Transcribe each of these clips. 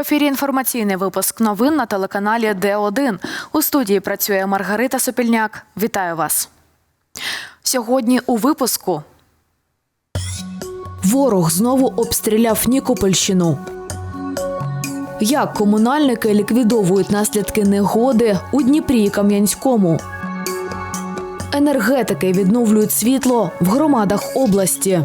ефірі інформаційний випуск новин на телеканалі Д1. У студії працює Маргарита Сопільняк. Вітаю вас. Сьогодні у випуску. Ворог знову обстріляв Нікопольщину. Як комунальники ліквідовують наслідки негоди у Дніпрі і Кам'янському? Енергетики відновлюють світло в громадах області.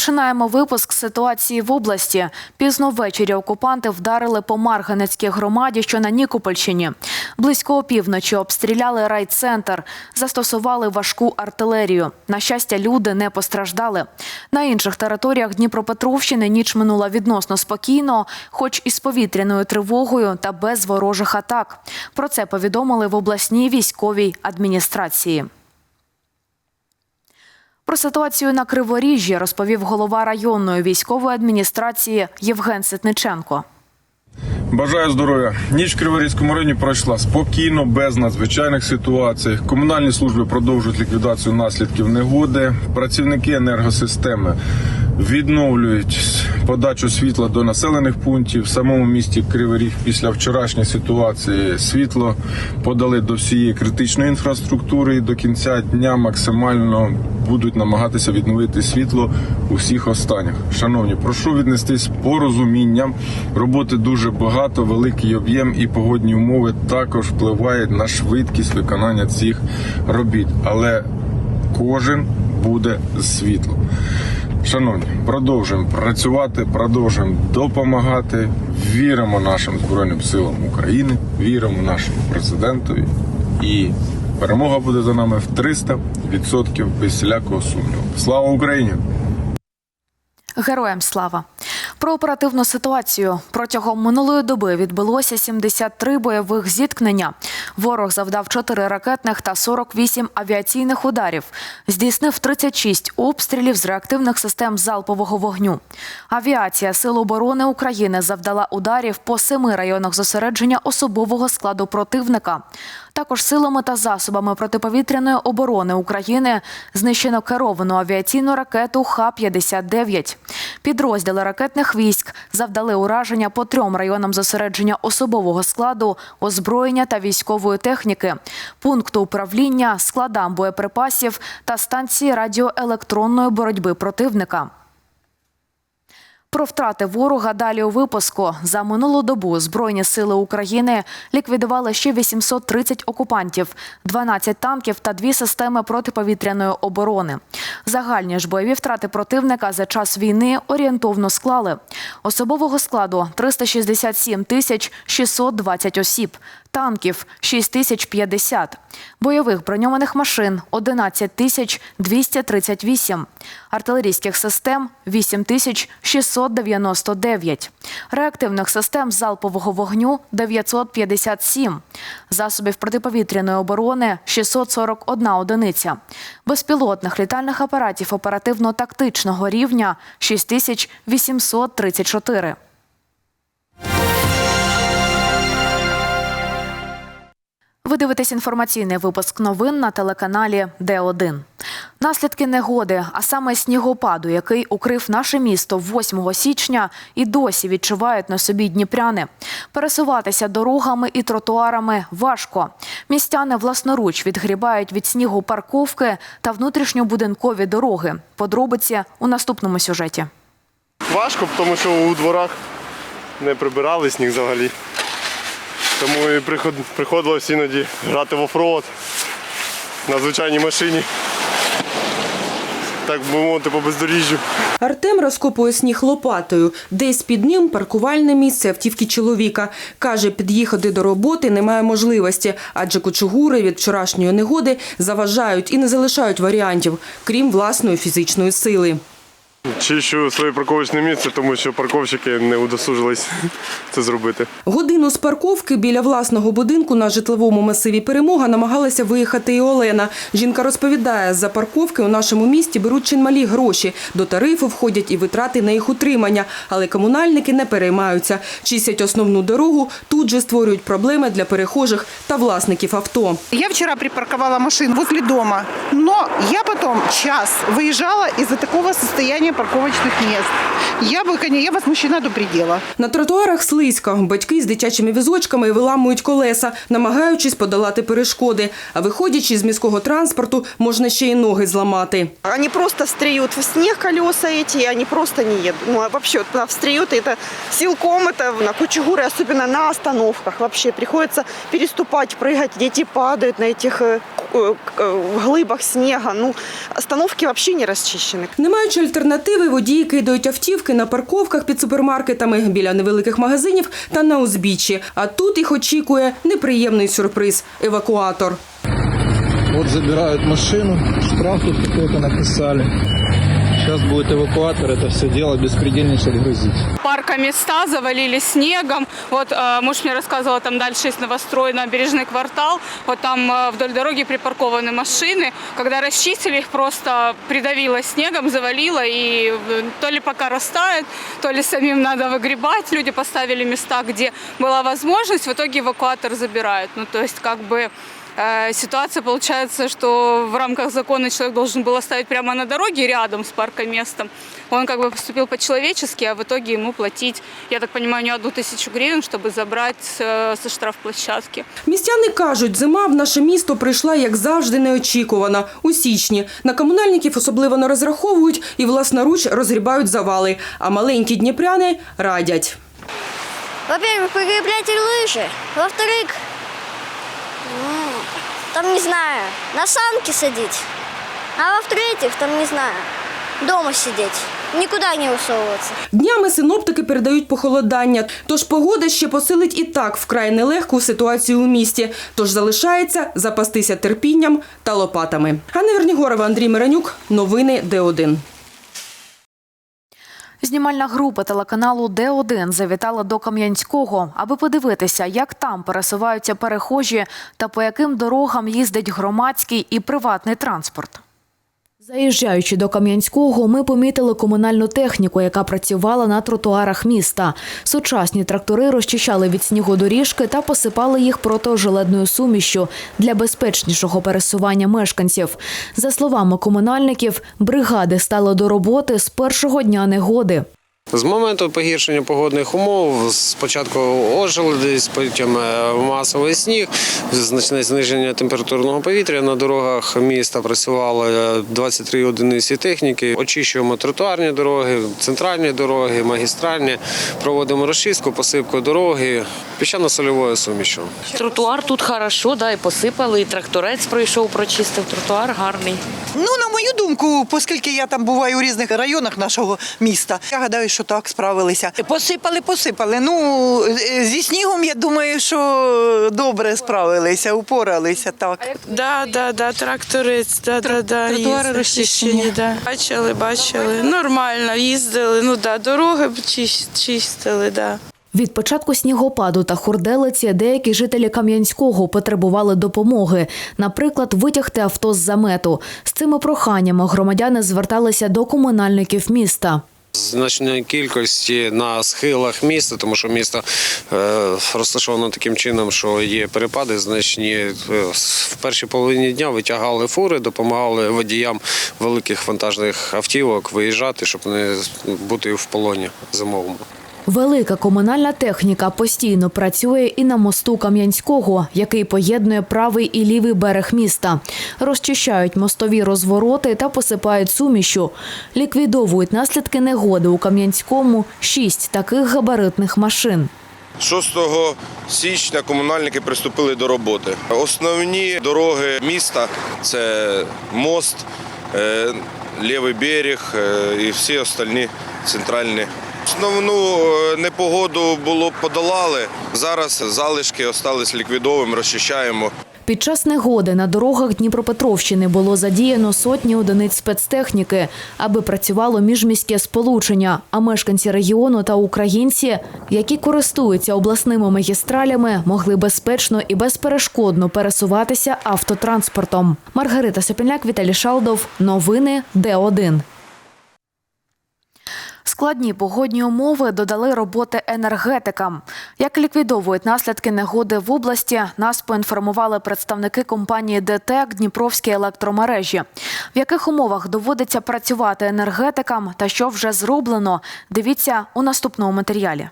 Розпочинаємо випуск ситуації в області. Пізно ввечері окупанти вдарили по Марганецькій громаді, що на Нікопольщині. Близько опівночі обстріляли райцентр, застосували важку артилерію. На щастя, люди не постраждали. На інших територіях Дніпропетровщини ніч минула відносно спокійно, хоч із повітряною тривогою та без ворожих атак. Про це повідомили в обласній військовій адміністрації. Про ситуацію на Криворіжжі розповів голова районної військової адміністрації Євген Ситниченко. Бажаю здоров'я. Ніч в Криворізькому районі пройшла спокійно, без надзвичайних ситуацій. Комунальні служби продовжують ліквідацію наслідків негоди. Працівники енергосистеми відновлюють подачу світла до населених пунктів. В самому місті Кривий Ріг після вчорашньої ситуації світло подали до всієї критичної інфраструктури. І до кінця дня максимально будуть намагатися відновити світло у всіх останніх. Шановні, прошу віднестись з порозумінням. Роботи дуже багато, великий об'єм і погодні умови також впливають на швидкість виконання цих робіт. Але кожен буде з світлом. Шановні, продовжуємо працювати, продовжуємо допомагати. Віримо нашим Збройним силам України, віримо нашому президентові. І перемога буде за нами в 300% без всілякого сумніву. Слава Україні! Героям слава! Про оперативну ситуацію протягом минулої доби відбулося 73 бойових зіткнення. Ворог завдав 4 ракетних та 48 авіаційних ударів. Здійснив 36 обстрілів з реактивних систем залпового вогню. Авіація Сил оборони України завдала ударів по семи районах зосередження особового складу противника. Також силами та засобами протиповітряної оборони України знищено керовану авіаційну ракету Х-59. Підрозділи ракетних військ завдали ураження по трьом районам зосередження особового складу, озброєння та військової техніки, пункту управління, складам боєприпасів та станції радіоелектронної боротьби противника. Про втрати ворога далі у випуску. За минулу добу Збройні сили України ліквідували ще 830 окупантів, 12 танків та дві системи протиповітряної оборони. Загальні ж бойові втрати противника за час війни орієнтовно склали. Особового складу 367 тисяч 620 осіб, танків 6 тисяч 50, бойових броньованих машин 11 238, артилерійських систем 8 699, реактивних систем залпового вогню 957, засобів протиповітряної оборони 641 одиниця, безпілотних літальних апаратів оперативно-тактичного рівня 6834. Ви дивитесь інформаційний випуск новин на телеканалі Д1. Наслідки негоди, а саме снігопаду, який укрив наше місто 8 січня, і досі відчувають на собі дніпряни. Пересуватися дорогами і тротуарами важко. Містяни власноруч відгрібають від снігу парковки та внутрішньобудинкові дороги. Подробиці у наступному сюжеті. Важко, тому що у дворах не прибирали сніг взагалі. Тому і приход- приходилось іноді грати в оффроуд на звичайній машині. Так би мовити, по бездоріжжю. Артем розкопує сніг лопатою. Десь під ним паркувальне місце автівки чоловіка. Каже, під'їхати до роботи немає можливості, адже кочугури від вчорашньої негоди заважають і не залишають варіантів, крім власної фізичної сили. Чищу своє парковочне місце, тому що парковщики не удосужились це зробити. Годину з парковки біля власного будинку на житловому масиві Перемога намагалася виїхати і Олена. Жінка розповідає, за парковки у нашому місті беруть чималі гроші. До тарифу входять і витрати на їх утримання, але комунальники не переймаються. Чистять основну дорогу, тут же створюють проблеми для перехожих та власників авто. Я вчера припарковала машину возле дома, но я потом час выезжала из-за такого состояния парковочных мест. Я бы, конечно, я возмущена до предела. На тротуарах слизько. Батьки з дитячими візочками виламують колеса, намагаючись подолати перешкоди. А виходячи з міського транспорту, можна ще й ноги зламати. Они просто встреют в снег колеса эти, и они просто не едут. Ну, а вообще, вот туда встреют, и это силком, это на кучугуры, особенно на остановках. Вообще приходится переступать, прыгать, дети падают на этих э, к- э, к- э, глыбах снега. Ну, остановки вообще не расчищены. Не маючи альтернативи, водії кидають автівки на парковках під супермаркетами, біля невеликих магазинів та на узбіччі. А тут їх очікує неприємний сюрприз – евакуатор. Вот забирают машину, штраф тут какой-то написали. Сейчас будет эвакуатор это все дело беспредельничать, грузить. Парка места завалили снегом. Вот э, муж мне рассказывал, там дальше есть новострой, набережный квартал. Вот там э, вдоль дороги припаркованы машины. Когда расчистили, их просто придавило снегом, завалило. И э, то ли пока растает, то ли самим надо выгребать. Люди поставили места, где была возможность. В итоге эвакуатор забирают. Ну, то есть как бы ситуация получается, что в рамках закона человек должен был оставить прямо на дороге рядом с паркоместом. Он как бы поступил по-человечески, а в итоге ему платить, я так понимаю, не одну тысячу гривен, чтобы забрать э, со штрафплощадки. Містяни кажуть, зима в наше місто прийшла, як завжди, неочікувано. У січні. На комунальників особливо не розраховують і власноруч розгрібають завали. А маленькі дніпряни радять. Во-первых, прикреплять лыжи. Во-вторых, м, там, не знаю, на санки садить. А во-вторых, там, не знаю, дома сидеть. Никуда не высовываться. Днями синоптики передають похолодання, тож погода ще посилить і так вкрай нелегку ситуацію у місті. Тож залишається запастися терпінням та лопатами. Ганна Вернігорова, Андрій Миранюк. Новини Д1. Знімальна група телеканалу Д1 завітала до Кам'янського, аби подивитися, як там пересуваються перехожі та по яким дорогам їздить громадський і приватний транспорт. Заїжджаючи до Кам'янського, ми помітили комунальну техніку, яка працювала на тротуарах міста. Сучасні трактори розчищали від снігу доріжки та посипали їх протиожеледною сумішю для безпечнішого пересування мешканців. За словами комунальників, бригади стали до роботи з першого дня негоди. З моменту погіршення погодних умов спочатку ожеледись, потім е, масовий сніг, значне зниження температурного повітря на дорогах міста працювало е, 23 одиниці техніки. Очищуємо тротуарні дороги, центральні дороги, магістральні. Проводимо розчистку, посипку дороги піщано-сольовою сумішю. Тротуар тут хорошо, да, і посипали, і тракторець пройшов, прочистив. Тротуар гарний. Ну, на мою думку, оскільки я там буваю у різних районах нашого міста, я гадаю, що так справилися. Посипали, посипали. Ну, е, зі снігом, я думаю, що добре справилися, упоралися так. Да, да, да, тракторець, да, да, да. тротуари розчищені. да. Бачили, бачили. Нормально їздили. Ну да, дороги чистили, да. Від початку снігопаду та хурделиці деякі жителі Кам'янського потребували допомоги, наприклад, витягти авто з замету. З цими проханнями громадяни зверталися до комунальників міста. Значної кількості на схилах міста, тому що місто е, розташовано таким чином, що є перепади значні. Е, В першій половині дня витягали фури, допомагали водіям великих вантажних автівок виїжджати, щоб не бути в полоні зимовому. Велика комунальна техніка постійно працює і на мосту Кам'янського, який поєднує правий і лівий берег міста. Розчищають мостові розвороти та посипають сумішю. Ліквідовують наслідки негоди у Кам'янському шість таких габаритних машин. 6 січня комунальники приступили до роботи. Основні дороги міста це мост, е, лівий берег е, і всі остальні центральні. Основну е, непогоду було подолали. Зараз залишки остались ліквідовим, розчищаємо. Під час негоди на дорогах Дніпропетровщини було задіяно сотні одиниць спецтехніки, аби працювало міжміське сполучення. А мешканці регіону та українці, які користуються обласними магістралями, могли безпечно і безперешкодно пересуватися автотранспортом. Маргарита Сопільняк, Віталій Шалдов. Новини Д1. Складні погодні умови додали роботи енергетикам. Як ліквідовують наслідки негоди в області, нас поінформували представники компанії ДТЕК Дніпровські електромережі. В яких умовах доводиться працювати енергетикам та що вже зроблено, дивіться у наступному матеріалі.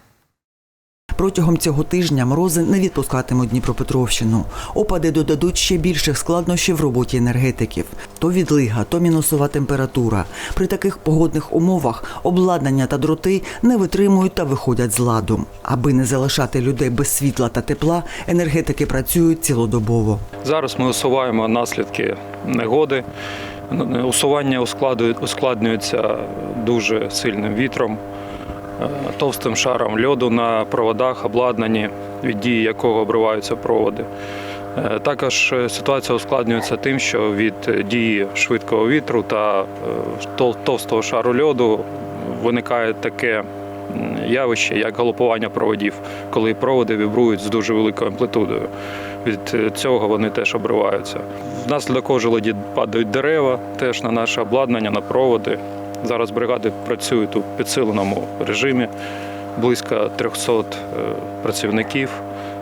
Протягом цього тижня морози не відпускатимуть Дніпропетровщину. Опади додадуть ще більших складнощів в роботі енергетиків. То відлига, то мінусова температура. При таких погодних умовах обладнання та дроти не витримують та виходять з ладу. Аби не залишати людей без світла та тепла, енергетики працюють цілодобово. Зараз ми усуваємо наслідки негоди. Усування ускладнюється дуже сильним вітром, товстим шаром льоду на проводах, обладнанні, від дії якого обриваються проводи. Е, Також е, ситуація ускладнюється тим, що від дії швидкого вітру та е, товстого шару льоду виникає таке явище, як галопування проводів, коли проводи вібрують з дуже великою амплітудою. Від цього вони теж обриваються. Внаслідок ожеледі падають дерева теж на наше обладнання, на проводи. Зараз бригади працюють у підсиленому режимі. Близько 300 е, працівників,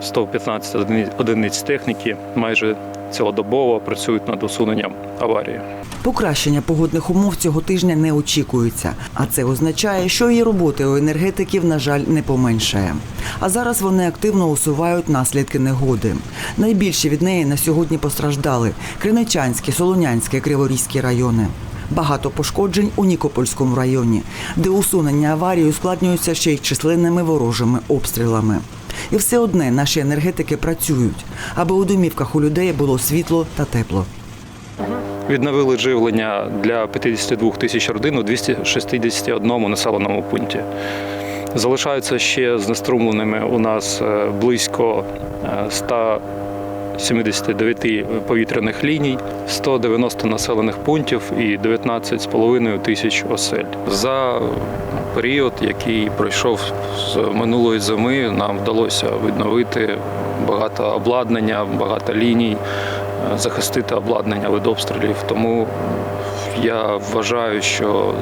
115 одиниць- техніки, майже цілодобово працюють над усуненням аварії. Покращення погодних умов цього тижня не очікується, а це означає, що і роботи у енергетиків, на жаль, не поменшає. А зараз вони активно усувають наслідки негоди. Найбільше від неї на сьогодні постраждали Криничанський, Солонянський, Криворізький райони. Багато пошкоджень у Нікопольському районі, де усунення аварії ускладнюється ще й численними ворожими обстрілами. І все одне наші енергетики працюють, аби у домівках у людей було світло та тепло. Відновили живлення для 52 тисяч родин у 261 населеному пункті. Залишаються ще знеструмленими у нас е, близько е, 100 79 повітряних ліній, 190 населених пунктів і 19,5 тисяч осель. За період, який пройшов з минулої зими, нам вдалося відновити багато обладнання, багато ліній, е, захистити обладнання від обстрілів. Тому я вважаю, що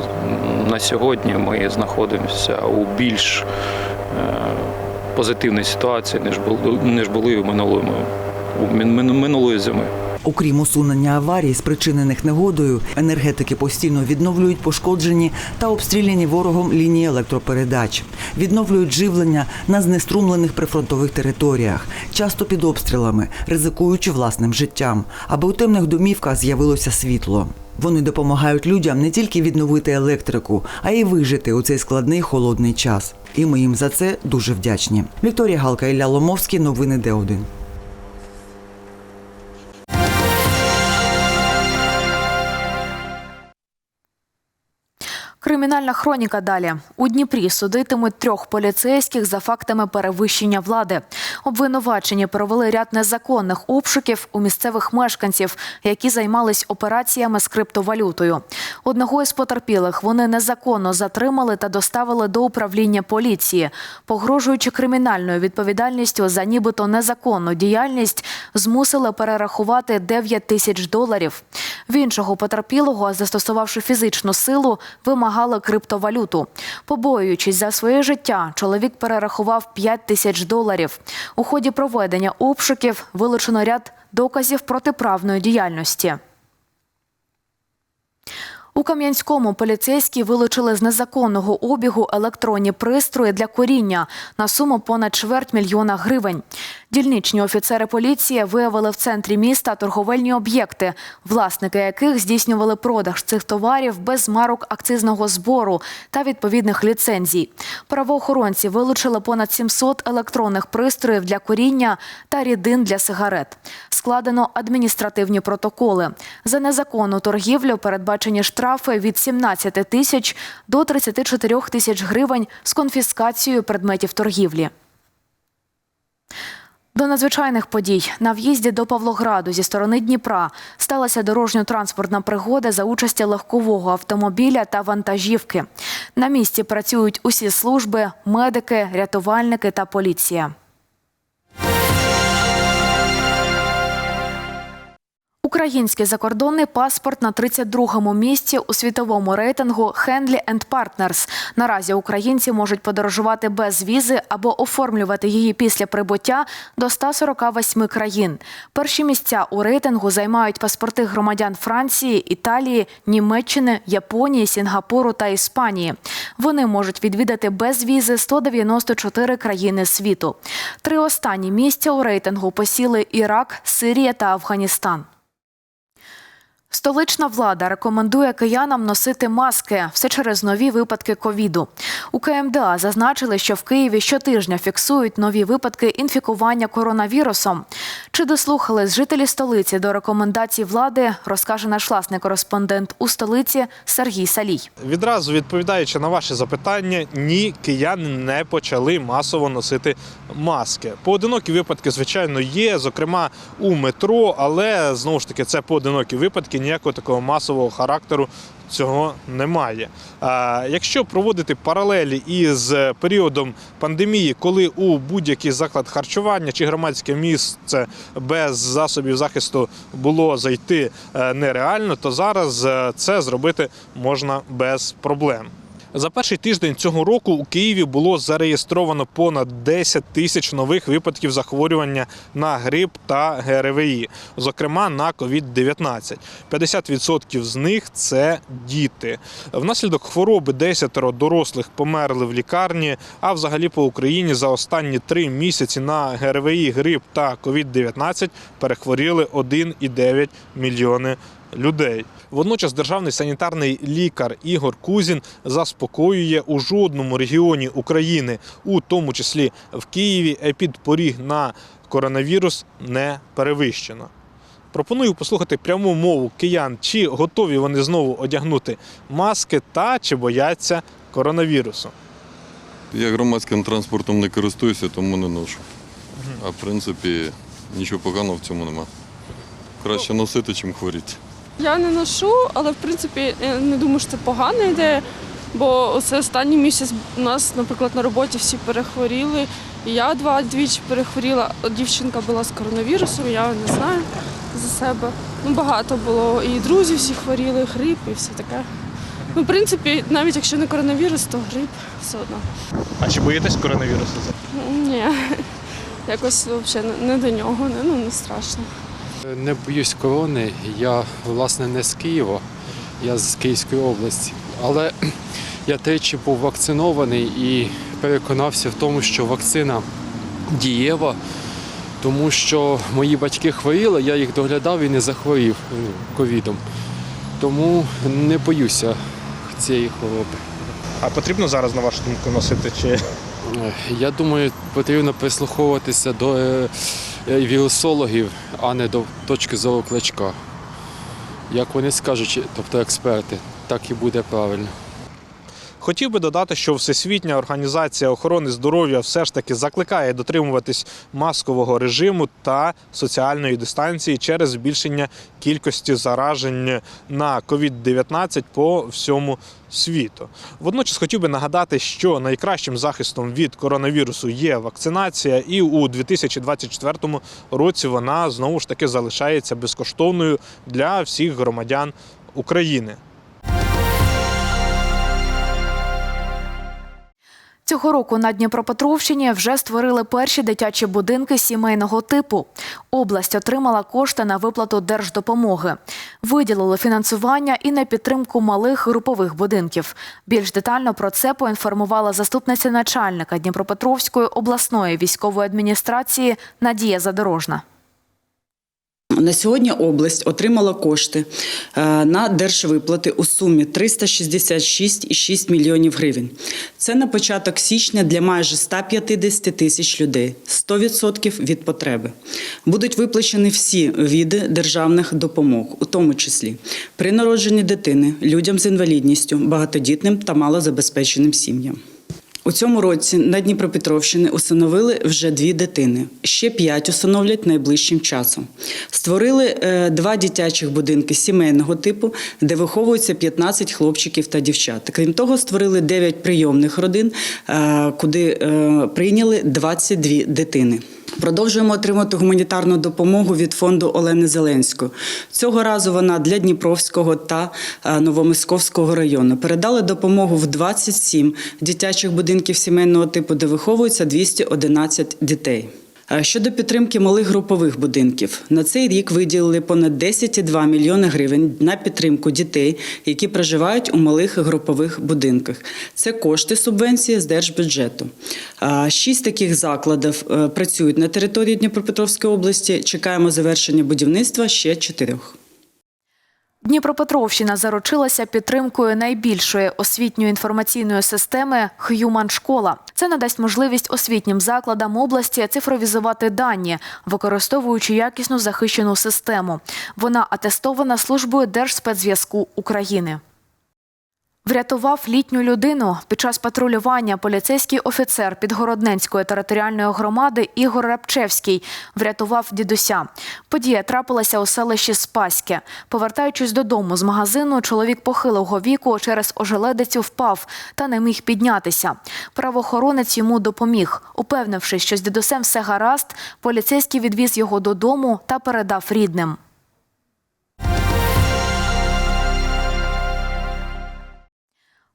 на сьогодні ми знаходимося у більш е, позитивній ситуації ніж були в минулому минулої зими. Окрім усунення аварій, спричинених негодою, енергетики постійно відновлюють пошкоджені та обстріляні ворогом лінії електропередач, відновлюють живлення на знеструмлених прифронтових територіях, часто під обстрілами, ризикуючи власним життям, аби у темних домівках з'явилося світло. Вони допомагають людям не тільки відновити електрику, а й вижити у цей складний холодний час. І ми їм за це дуже вдячні. Вікторія Галка Ілля Ломовський. Новини Д1. Кримінальна хроніка далі. У Дніпрі судитимуть трьох поліцейських за фактами перевищення влади. Обвинувачені провели ряд незаконних обшуків у місцевих мешканців, які займались операціями з криптовалютою. Одного із потерпілих вони незаконно затримали та доставили до управління поліції, погрожуючи кримінальною відповідальністю за нібито незаконну діяльність, змусили перерахувати 9 тисяч доларів. В іншого потерпілого, застосувавши фізичну силу, вимагали криптовалюту. Побоюючись за своє життя, чоловік перерахував 5 тисяч доларів. У ході проведення обшуків вилучено ряд доказів протиправної діяльності. У Кам'янському поліцейські вилучили з незаконного обігу електронні пристрої для коріння на суму понад чверть мільйона гривень. Дільничні офіцери поліції виявили в центрі міста торговельні об'єкти, власники яких здійснювали продаж цих товарів без марок акцизного збору та відповідних ліцензій. Правоохоронці вилучили понад 700 електронних пристроїв для коріння та рідин для сигарет. Складено адміністративні протоколи. За незаконну торгівлю передбачені штрафи від 17 тисяч до 34 тисяч гривень з конфіскацією предметів торгівлі. До надзвичайних подій на в'їзді до Павлограду зі сторони Дніпра сталася дорожньо-транспортна пригода за участі легкового автомобіля та вантажівки. На місці працюють усі служби, медики, рятувальники та поліція. Український закордонний паспорт на 32-му місці у світовому рейтингу Henley Partners. Наразі українці можуть подорожувати без візи або оформлювати її після прибуття до 148 країн. Перші місця у рейтингу займають паспорти громадян Франції, Італії, Німеччини, Японії, Сінгапуру та Іспанії. Вони можуть відвідати без візи 194 країни світу. Три останні місця у рейтингу посіли Ірак, Сирія та Афганістан. Столична влада рекомендує киянам носити маски все через нові випадки ковіду. У КМДА зазначили, що в Києві щотижня фіксують нові випадки інфікування коронавірусом. Чи дослухались жителі столиці до рекомендацій влади, розкаже наш власний кореспондент у столиці Сергій Салій. Відразу відповідаючи на ваше запитання, ні, кияни не почали масово носити маски. Поодинокі випадки, звичайно, є, зокрема у метро, але знову ж таки це поодинокі випадки, ніякого такого масового характеру. Цього немає. Якщо проводити паралелі із періодом пандемії, коли у будь-який заклад харчування чи громадське місце без засобів захисту було зайти е, нереально, то зараз е, це зробити можна без проблем. За перший тиждень цього року у Києві було зареєстровано понад 10 тисяч нових випадків захворювання на грип та ГРВІ, зокрема на COVID-19. 50% з них це діти. Внаслідок хвороби 10 дорослих померли в лікарні. А взагалі по Україні за останні три місяці на ГРВІ, грип та COVID-19 перехворіли 1,9 мільйони людей. Водночас державний санітарний лікар Ігор Кузін заспокоює у жодному регіоні України, у тому числі в Києві, епідпоріг на коронавірус не перевищено. Пропоную послухати пряму мову киян, чи готові вони знову одягнути маски та чи бояться коронавірусу. Я громадським транспортом не користуюся, тому не ношу. А в принципі, нічого поганого в цьому нема. Краще носити, чим хворіти. Я не ношу, але в принципі я не думаю, що це погана ідея. Бо це останній місяць у нас, наприклад, на роботі всі перехворіли. І я два двічі перехворіла. Дівчинка була з коронавірусом, я не знаю за себе. Ну, багато було. І друзі всі хворіли, грип і все таке. Ну, в принципі, навіть якщо не коронавірус, то грип все одно. А чи боїтесь коронавірусу? Ні, якось взагалі не до нього, не- ну не страшно. Не боюсь корони. Я власне не з Києва, я з Київської області. Але я тричі був вакцинований і переконався в тому, що вакцина дієва, тому що мої батьки хворіли, я їх доглядав і не захворів ну, ковідом. Тому не боюся цієї хвороби. А потрібно зараз, на вашу думку, носити чи Е, Я думаю, потрібно прислуховуватися до е, е, вірусологів, а не до точки зору кличка. Як вони скажуть, тобто експерти, так і буде правильно. Хотів би додати, що Всесвітня організація охорони здоров'я все ж таки закликає дотримуватись маскового режиму та соціальної дистанції через збільшення кількості заражень на COVID-19 по всьому світу. Водночас хотів би нагадати, що найкращим захистом від коронавірусу є вакцинація, і у 2024 році вона знову ж таки залишається безкоштовною для всіх громадян України. Цього року на Дніпропетровщині вже створили перші дитячі будинки сімейного типу. Область отримала кошти на виплату держдопомоги. Виділили фінансування і на підтримку малих групових будинків. Більш детально про це поінформувала заступниця начальника Дніпропетровської обласної військової адміністрації Надія Задорожна. На сьогодні область отримала кошти е, на держвиплати у сумі 366,6 мільйонів гривень. Це на початок січня для майже 150 тисяч людей, 100% від потреби. Будуть виплачені всі види державних допомог, у тому числі при народженні дитини, людям з інвалідністю, багатодітним та малозабезпеченим сім'ям. У цьому році на Дніпропетровщині усиновили вже дві дитини. Ще п'ять усиновлять найближчим часом. Створили е, два дитячих будинки сімейного типу, де виховуються 15 хлопчиків та дівчат. Крім того, створили 9 прийомних родин, е, куди е, прийняли 22 дитини. Продовжуємо отримати гуманітарну допомогу від фонду Олени Зеленської. Цього разу вона для Дніпровського та е, Новомосковського району. Передали допомогу в 27 дитячих будинків сімейного типу, де виховується 211 дітей. Е, Щодо підтримки малих групових будинків, на цей рік виділили понад 10,2 мільйони гривень на підтримку дітей, які проживають у малих групових будинках. Це кошти субвенції з держбюджету. Шість таких закладів е, працюють на території Дніпропетровської області. Чекаємо завершення будівництва ще чотирьох. Дніпропетровщина заручилася підтримкою найбільшої освітньої інформаційної системи Х'юман Школа. Це надасть можливість освітнім закладам області цифровізувати дані, використовуючи якісну захищену систему. Вона атестована службою Держспецзв'язку України. Врятував літню людину під час патрулювання поліцейський офіцер Підгородненської територіальної громади Ігор Рапчевський врятував дідуся. Подія трапилася у селищі Спаське. Повертаючись додому з магазину, чоловік похилого віку через ожеледицю впав та не міг піднятися. Правоохоронець йому допоміг. Упевнившись, що з дідусем все гаразд, поліцейський відвіз його додому та передав рідним.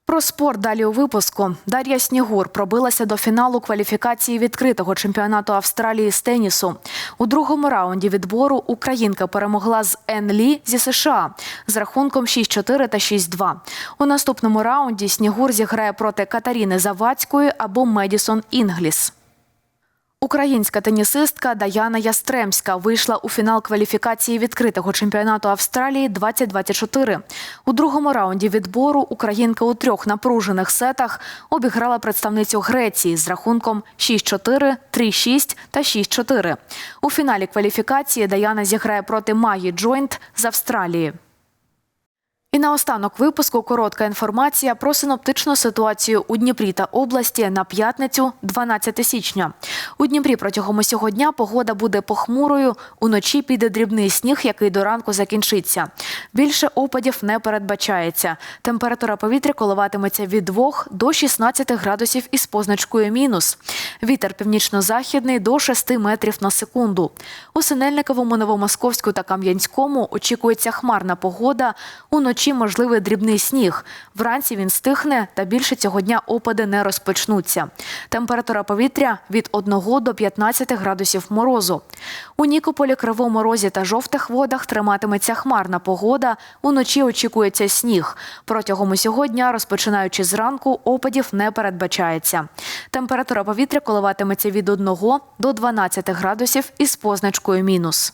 Про спорт далі у випуску. Дар'я Снігур пробилася до фіналу кваліфікації відкритого чемпіонату Австралії з тенісу. У другому раунді відбору українка перемогла з Ен Лі зі США з рахунком 6-4 та 6-2. У наступному раунді Снігур зіграє проти Катаріни Завадської або Медісон Інгліс. Українська тенісистка Даяна Ястремська вийшла у фінал кваліфікації відкритого чемпіонату Австралії 2024. У другому раунді відбору українка у трьох напружених сетах обіграла представницю Греції з рахунком 6-4, 3-6 та 6-4. У фіналі кваліфікації Даяна зіграє проти Маї Джойнт з Австралії. І наостанок випуску коротка інформація про синоптичну ситуацію у Дніпрі та області на п'ятницю, 12 січня. У Дніпрі протягом усього дня погода буде похмурою. Уночі піде дрібний сніг, який до ранку закінчиться. Більше опадів не передбачається. Температура повітря коливатиметься від 2 до 16 градусів із позначкою мінус. Вітер північно-західний до 6 метрів на секунду. У Синельниковому, Новомосковську та Кам'янському очікується хмарна погода. Уночі можливий дрібний сніг. Вранці він стихне, та більше цього дня опади не розпочнуться. Температура повітря від 1 до 15 градусів морозу. У Нікополі, Кривому Розі та жовтих водах триматиметься хмарна погода. Уночі очікується сніг. Протягом усього дня, розпочинаючи зранку, опадів не передбачається. Температура повітря коливатиметься від 1 до 12 градусів із позначкою мінус.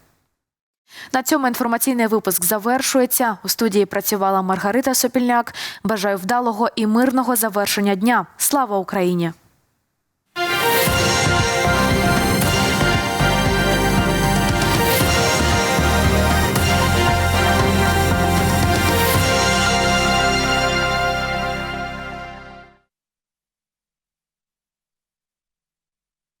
На цьому інформаційний випуск завершується. У студії працювала Маргарита Сопільняк. Бажаю вдалого і мирного завершення дня. Слава Україні!